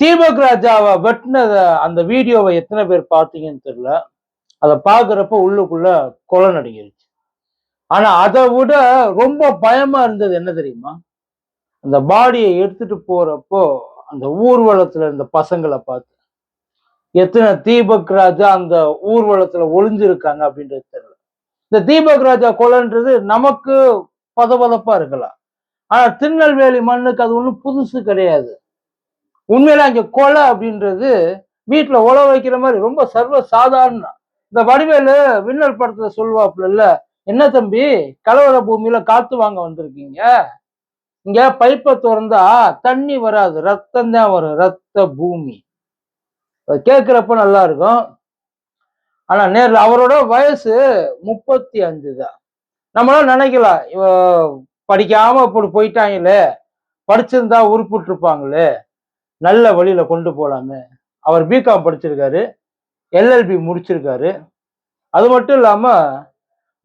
தீபக் ராஜாவை வெட்டினத அந்த வீடியோவை எத்தனை பேர் பார்த்தீங்கன்னு தெரியல. அதை பார்க்குறப்ப உள்ளுக்குள்ள கொலை நடுங்கிருச்சு. ஆனால் அதை விட ரொம்ப பயமாக இருந்தது என்ன தெரியுமா? அந்த பாடியை எடுத்துட்டு போகிறப்போ அந்த ஊர்வலத்தில் இருந்த பசங்களை பார்த்து எத்தனை தீபக் ராஜா அந்த ஊர்வலத்தில் ஒளிஞ்சிருக்காங்க அப்படின்றது தெரியல. இந்த தீபக் ராஜா கொலைன்றது நமக்கு பதபதப்பாக இருக்கலாம். ஆனால் திருநெல்வேலி மண்ணுக்கு அது ஒன்றும் புதுசு கிடையாது. உண்மையில அங்க கொலை அப்படின்றது வீட்டுல உழ வைக்கிற மாதிரி ரொம்ப சர்வ சாதாரணம் இந்த வடிவேலு விண்ணல் படத்துல சொல்லுவாப்புல என்ன தம்பி கலவர பூமியில காத்து வாங்க வந்திருக்கீங்க? இங்க பைப்பை திறந்தா தண்ணி வராது ரத்தம் தான் வரும் ரத்த பூமி. அது கேட்கிறப்ப நல்லா இருக்கும். ஆனா நேர்ல அவரோட வயசு முப்பத்தி அஞ்சு தான். நம்மளாம் நினைக்கலாம் படிக்காம இப்படி போயிட்டாங்களே படிச்சிருந்தா உருப்பிட்டு இருப்பாங்களே நல்ல வழியில் கொண்டு போகலாமே அவர் பிகாம் படிச்சிருக்காரு. எல்எல்பி முடிச்சிருக்காரு. அது மட்டும் இல்லாமல்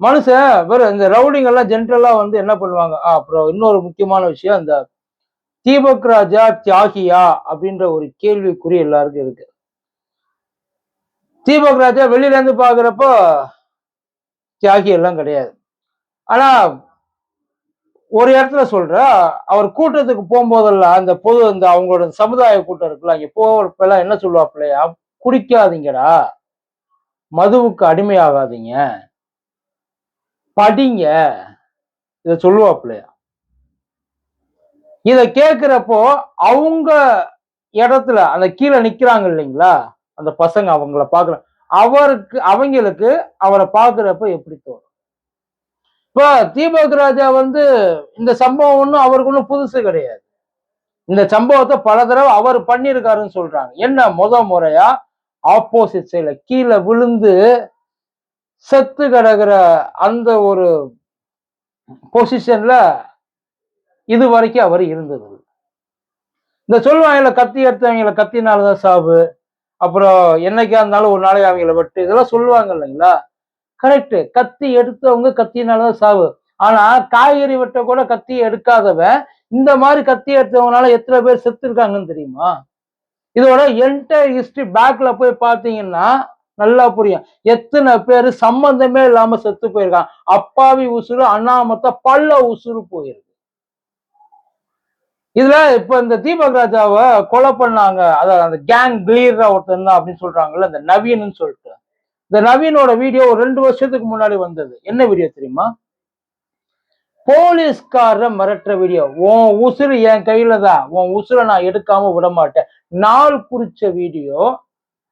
மனுஷன் வெறும் இந்த ரவுடிங்கெல்லாம் ஜென்ரலாக வந்து என்ன பண்ணுவாங்க? அப்புறம் இன்னொரு முக்கியமான விஷயம் இந்த தீபக் ராஜா தியாகியா அப்படின்ற ஒரு கேள்விக்குறி எல்லாருக்கும் இருக்கு. தீபக் ராஜா வெளியிலேருந்து பார்க்குறப்போ தியாகி எல்லாம் கிடையாது. ஆனால் ஒரு இடத்துல சொல்ற அவர் கூட்டத்துக்கு போகும்போதெல்லாம் அந்த பொது அந்த அவங்களோட சமுதாய கூட்டம் இருக்குல்ல அங்க போகிறப்பெல்லாம் என்ன சொல்லுவாப்பிள்ளையா? குடிக்காதீங்கடா. மதுவுக்கு அடிமையாகாதீங்க. படிங்க. இத சொல்லுவாப்பிள்ளையா? இத கேக்குறப்போ அவங்க இடத்துல அந்த கீழே நிக்கிறாங்க இல்லைங்களா? அந்த பசங்க அவங்கள பாக்குற அவருக்கு அவங்களுக்கு அவரை பாக்குறப்ப எப்படி தோணும்? இப்ப தீபக் ராஜா வந்து இந்த சம்பவம் ஒன்றும் அவருக்கு ஒன்றும் புதுசு கிடையாது. இந்த சம்பவத்தை பல தடவை அவர் பண்ணியிருக்காருன்னு சொல்றாங்க. என்ன? முத முறையா ஆப்போசிட் சைட்ல கீழே விழுந்து செத்து கிடக்குற அந்த ஒரு பொசிஷன்ல இது வரைக்கும் அவர் இருந்தது. இந்த சொல்லுவாங்கல கத்தி எடுத்தவங்கள கத்தினாலதான் சாவு. அப்புறம் என்னைக்கா இருந்தாலும் ஒரு நாளைக்கு அவங்கள வெட்டு. இதெல்லாம் சொல்லுவாங்க இல்லைங்களா? கரெக்ட் கத்தி எடுத்தவங்க கத்தினாலதான் சாவு. ஆனா காய்கறி வெட்ட கூட கத்தி எடுக்காதவன் இந்த மாதிரி கத்தி எடுத்தவங்கனால எத்தனை பேர் செத்து இருக்காங்கன்னு தெரியுமா? இதோட என்டையர் ஹிஸ்டரி பேக்ல போய் பார்த்தீங்கன்னா நல்லா புரியும். எத்தனை பேர் சம்பந்தமே இல்லாம செத்து போயிருக்கான் அப்பாவி உசுறு அண்ணாமத்த பல்ல உசுறு போயிருக்கு. இதுல இப்ப இந்த தீபக் ராஜாவை கொலை பண்ணாங்க. அதாவது அந்த கேங் கிளீர் ஒருத்தன் தான் அப்படின்னு சொல்றாங்கல்ல இந்த நவீன்னு சொல்லிட்டு. இந்த நவீனோட வீடியோ ஒரு ரெண்டு வருஷத்துக்கு முன்னாடி வந்தது. என்ன வீடியோ தெரியுமா? போலீஸ்காரரை மிரட்டுற வீடியோ. உன் உசுறு என் கையில தான். உன் உசுரை நான் எடுக்காம விட மாட்டேன். நாள் குறிச்ச வீடியோ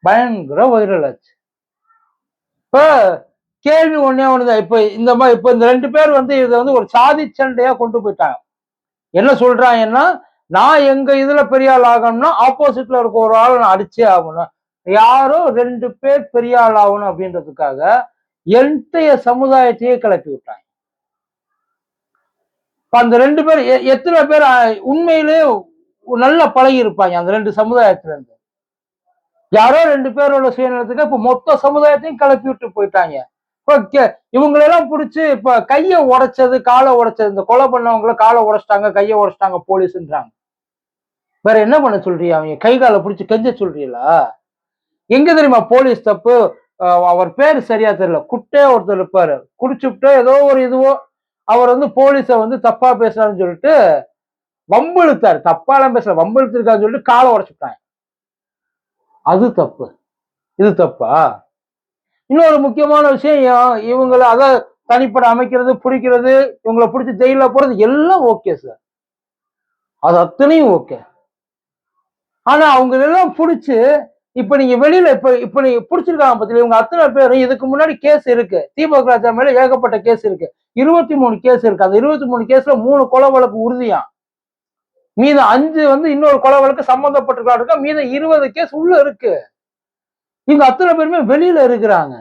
பயங்கர வைரல் ஆச்சு. இப்ப கேள்வி ஒண்ணே ஒண்ணுதான். இப்ப இந்த மாதிரி இப்ப இந்த ரெண்டு பேர் வந்து இதை வந்து ஒரு சாதி சண்டையா கொண்டு போயிட்டாங்க. என்ன சொல்றாங்கன்னா நான் எங்க இதுல பெரிய ஆள் ஆகணும்னா ஆப்போசிட்ல இருக்க ஒரு ஆளை நான் அடிச்சே ஆகணும். யாரோ ரெண்டு பேர் பெரிய ஆள் ஆகணும் அப்படின்றதுக்காக எந்தைய சமுதாயத்தையே கிளப்பி விட்டாங்க. இப்ப அந்த ரெண்டு பேர் எ- எத்தனை பேர் உண்மையிலே நல்லா பழகி இருப்பாங்க அந்த ரெண்டு சமுதாயத்துல இருந்து யாரோ ரெண்டு பேரோட சுயநலத்துக்கு இப்ப மொத்த சமுதாயத்தையும் கிளப்பி விட்டு போயிட்டாங்க. இப்ப இவங்களெல்லாம் பிடிச்சி இப்ப கையை உடைச்சது காலை உடைச்சது இந்த கொலை பண்ணவங்கள காலை உடைச்சிட்டாங்க கையை உடைச்சிட்டாங்க போலீஸ்ன்றாங்க. வேற என்ன பண்ண சொல்றியா அவங்க? கை காலை பிடிச்சி கெஞ்ச சொல்றீங்களா? எங்க தெரியுமா போலீஸ் தப்பு? அவர் பேர் சரியா தெரியல. குட்டே ஒருத்தர் இருப்பாரு. குடிச்சுட்டோ ஏதோ ஒரு இதுவோ அவர் வந்து போலீஸை வந்து தப்பா பேசுறாருன்னு சொல்லிட்டு வம்பிழுத்தாரு தப்பாலாம் பேசல. வம்பிழுத்திருக்காருன்னு சொல்லிட்டு காலை உடச்சுட்டாங்க. அது தப்பு. இது தப்பா? இன்னொரு முக்கியமான விஷயம் இவங்களை அத தனிப்பட அமைக்கிறது பிடிக்கிறது இவங்களை பிடிச்சி ஜெயில போறது எல்லாம் ஓகே சார். அது அத்தனையும் ஓகே. ஆனா அவங்க எல்லாம் பிடிச்சு இப்ப நீங்க வெளியில இப்ப இப்ப நீங்க பிடிச்சிருக்காங்க பத்தில இவங்க அத்தனை பேரும் இதுக்கு முன்னாடி கேஸ் இருக்கு. தீபக் ராஜா மேல ஏகப்பட்ட கேஸ் இருக்கு. இருபத்தி மூணு கேஸ் இருக்கு. அந்த இருபத்தி மூணு கேஸ்ல மூணு கொலை வழக்கு உறுதியா? மீதம் அஞ்சு வந்து இன்னொரு கொலை வழக்கு சம்பந்தப்பட்டிருக்கா? இருக்கா? மீதம் இருபது கேஸ் உள்ள இருக்கு. இவங்க அத்தனை பேருமே வெளியில இருக்கிறாங்க.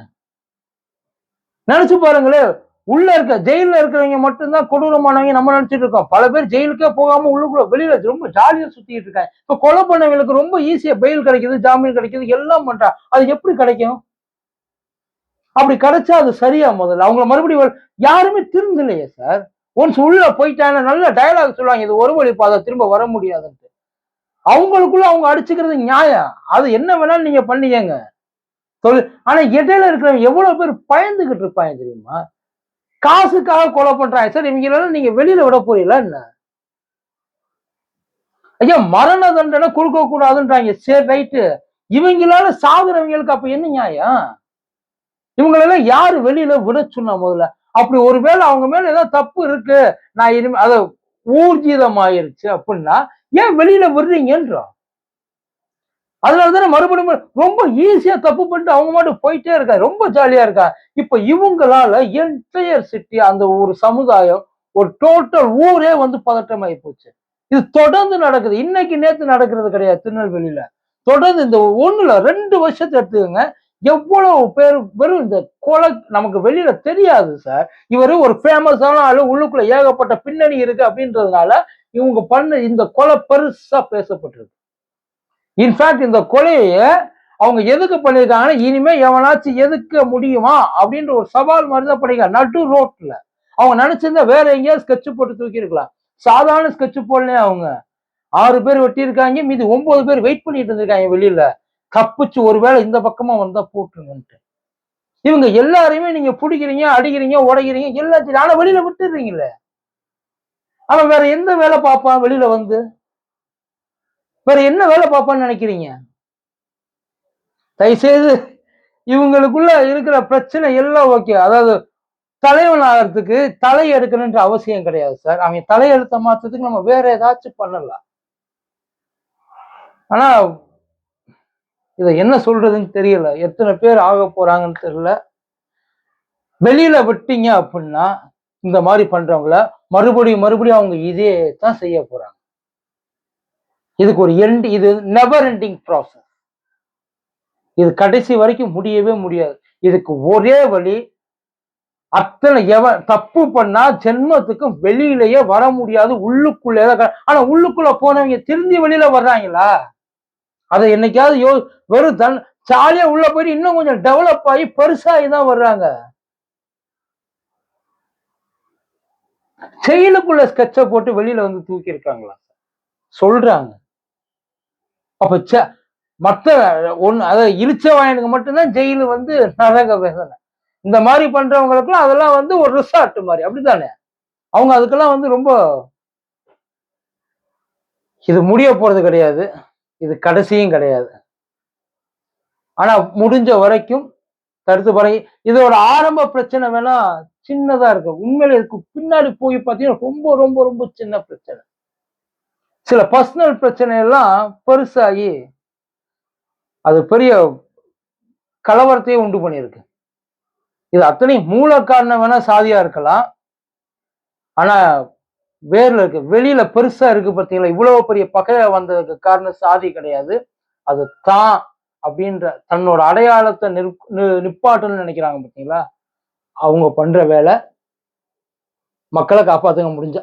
நினைச்சு பாருங்களேன். உள்ள இருக்க ஜெயில இருக்கிறவங்க மட்டும்தான் கொடூரமானவங்க நம்ம நினைச்சிட்டு இருக்கோம். பல பேர் ஜெயிலுக்கே போகாம உள்ளுக்குள்ள வெளியில ரொம்ப ஜாலியா சுத்திட்டு இருக்காங்க. இப்ப கொலை பண்ணவங்களுக்கு ரொம்ப ஈஸியா பெயில் கிடைக்குது ஜாமீன் கிடைக்குது எல்லாம் பண்றா அது எப்படி கிடைக்கும்? அப்படி கிடைச்சா அது சரியா முதல்ல? அவங்கள மறுபடியும் யாருமே திருந்தலையே சார் ஒன்ஸ் உள்ள போயிட்டாங்க நல்ல டயலாக் சொல்லுவாங்க இது ஒரு வழி பாதை திரும்ப வர முடியாதுன்ட்டு. அவங்களுக்குள்ள அவங்க அடிச்சுக்கிறது நியாயம். அது என்ன வேணாலும் நீங்க பண்ணிக்கங்க. தொழில் ஆனா இடையில இருக்கிறவங்க எவ்வளவு பேர் பயந்துகிட்டு இருப்பாங்க தெரியுமா? காசுக்காக கொலை பண்றாங்க. சார் இவங்களால நீங்க வெளியில விட போறீங்களா என்ன? ஐயா மரண தண்டனை கொடுக்க கூடாதுன்றாங்க சரி ரைட்டு இவங்களால சாகுறவங்களுக்கு அப்ப என்ன நியாயம்? இவங்களெல்லாம் யாரு வெளியில விட சொன்னா முதல்ல? அப்படி ஒருவேளை அவங்க மேல ஏதாவது தப்பு இருக்கு. நான் இனிமே அத ஊர்ஜிதமாயிருச்சு அப்படின்னா ஏன் வெளியில விடுறீங்கன்றோம்? அதனாலதானே மறுபடியும் ரொம்ப ஈஸியா தப்பு பண்ணிட்டு அவங்க மட்டும் போயிட்டே இருக்கா ரொம்ப ஜாலியா இருக்கா? இப்ப இவங்களால என்டையர் சிட்டி அந்த ஒரு சமுதாயம் ஒரு டோட்டல் ஊரே வந்து பதட்டமாயி போச்சு. இது தொடர்ந்து நடக்குது. இன்னைக்கு நேத்து நடக்கிறது கிடையாது திருநெல்வேலியில. தொடர்ந்து இந்த ஒண்ணுல ரெண்டு வருஷத்தை எடுத்துக்கோங்க. எவ்வளவு பேர் வெறும் இந்த கொலை நமக்கு வெளியில தெரியாது சார் இவர் ஒரு ஃபேமஸான ஆளு உள்ளுக்குள்ள ஏகப்பட்ட பின்னணி இருக்கு அப்படின்றதுனால இவங்க பண்ண இந்த கொலை பெருசா பேசப்பட்டிருக்கு. இன்ஃபேக்ட் இந்த கொலையை அவங்க எதுக்கு பண்ணியிருக்காங்கன்னா இனிமே எவனாச்சும் எதுக்க முடியுமா அப்படின்ற ஒரு சவால் மாதிரி தான் பண்ணிக்கலாம் நடு ரோட்ல. அவங்க நினைச்சிருந்தா வேற எங்கேயாவது ஸ்கெட்சு போட்டு தூக்கியிருக்கலாம். சாதாரண ஸ்கெட்ச் போடலையே அவங்க. ஆறு பேர் வெட்டியிருக்காங்க மீதி ஒன்பது பேர் வெயிட் பண்ணிட்டு இருந்திருக்காங்க வெளியில. தப்பிச்சு ஒருவேளை இந்த பக்கமா வந்தா போட்டுருங்கன்ட்டு. இவங்க எல்லாரையுமே நீங்க பிடிக்கிறீங்க அடிக்கிறீங்க உடைக்கிறீங்க எல்லாத்தையும் ஆனா வெளியில விட்டுறீங்களே. அவன் வேற எந்த வேலை பார்ப்பான் வெளியில வந்து? வேற என்ன வேலை பார்ப்பான்னு நினைக்கிறீங்க? தயவுசெய்து இவங்களுக்குள்ள இருக்கிற பிரச்சனை எல்லாம் ஓகே. அதாவது தலைவன் ஆகிறதுக்கு தலை எடுக்கணுன்ற அவசியம் கிடையாது சார். அவன் தலையெழுத்த மாத்ததுக்கு நம்ம வேற ஏதாச்சும் பண்ணலாம். ஆனா இதை என்ன சொல்றதுன்னு தெரியல. எத்தனை பேர் ஆக போறாங்கன்னு தெரியல. வெளியில விட்டீங்க அப்படின்னா இந்த மாதிரி பண்றவங்கள மறுபடியும் மறுபடியும் அவங்க இதே தான் செய்ய போறாங்க. இதுக்கு ஒரு எண்ட் இது நெவர் எண்டிங் ப்ராசஸ் இது கடைசி வரைக்கும் முடியவே முடியாது. இதுக்கு ஒரே வழி அத்தனை எவன் தப்பு பண்ணா ஜென்மத்துக்கு வெளியிலேயே வர முடியாது உள்ளுக்குள்ளே தான் ஆனா உள்ளுக்குள்ள போனவங்க திருந்தி வெளியில வர்றாங்களா? அதை என்னைக்காவது யோ வெறும் தன் ஜாலியா உள்ள போயிட்டு இன்னும் கொஞ்சம் டெவலப் ஆகி பெருசாகி தான் வர்றாங்க. செயலுக்குள்ள ஸ்கெட்சை போட்டு வெளியில வந்து தூக்கி இருக்காங்களா சொல்றாங்க. அப்ப ச- மற்ற ஒன்று அதாவது இழிச்ச வாயனுக்கு மட்டும்தான் ஜெயிலு வந்து நரக வேதனை. இந்த மாதிரி பண்றவங்களுக்குலாம் அதெல்லாம் வந்து ஒரு ரிசார்ட் மாதிரி. அப்படித்தானே? அவங்க அதுக்கெல்லாம் வந்து ரொம்ப இது முடிய போறது கிடையாது. இது கடைசியும் கிடையாது. ஆனா முடிஞ்ச வரைக்கும் தடுத்து பறவை இதோட ஆரம்ப பிரச்சனை வேணா சின்னதா இருக்கு உண்மையில இதுக்கு பின்னாடி போய் பார்த்தீங்கன்னா ரொம்ப ரொம்ப ரொம்ப சின்ன பிரச்சனை. சில பர்சனல் பிரச்சனை எல்லாம் பெருசாகி அது பெரிய கலவரத்தையே உண்டு பண்ணியிருக்கு. இது அத்தனை மூல காரணம் வேணா சாதியா இருக்கலாம். ஆனா வேர்ல இருக்கு வெளியில பெருசா இருக்கு பார்த்தீங்களா? இவ்வளவு பெரிய பகையாக வந்ததுக்கு காரணம் சாதி கிடையாது. அது தான் அப்படின்ற தன்னோட அடையாளத்தை நிற்- நிப்பாட்டணும்னு நினைக்கிறாங்க பார்த்தீங்களா? அவங்க பண்ற வேலை மக்களை காப்பாற்றுங்க முடிஞ்ச.